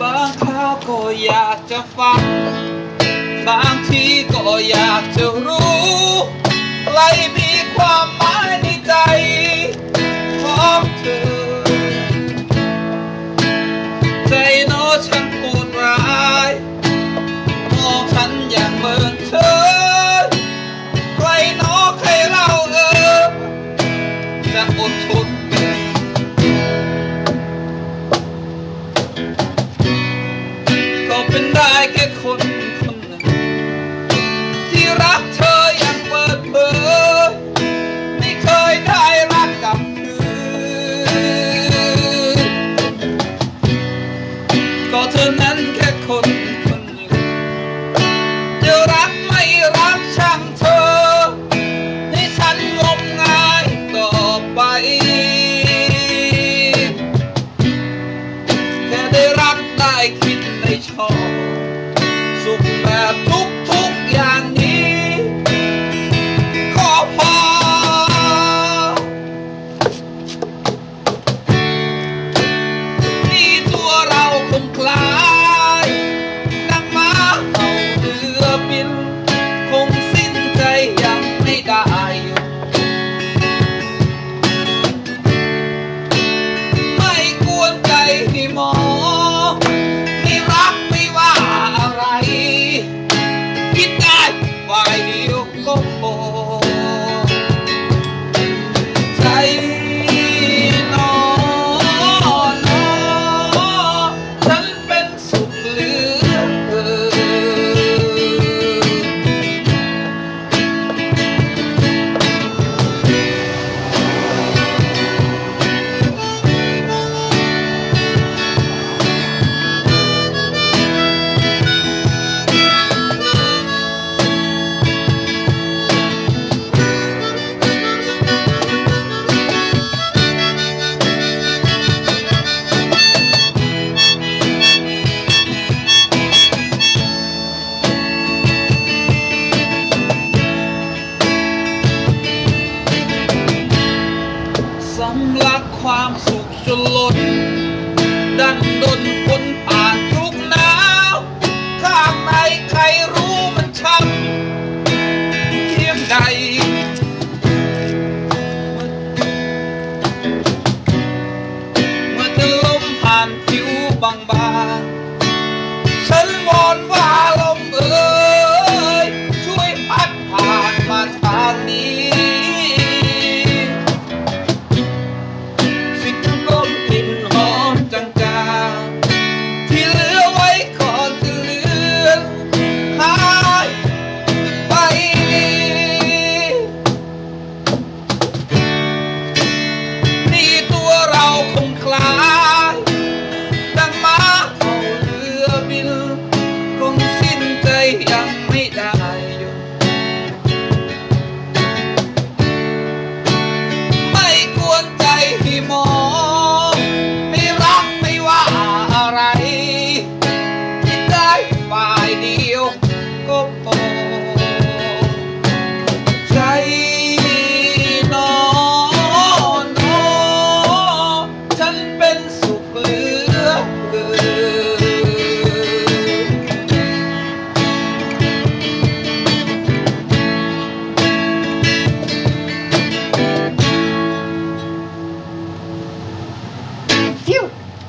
บางคราวก็อยากจะฟัง บางทีก็อยากจะรู้ใครมีความ like hidden ความรักความสุขจนล้นดันดนพ้นไป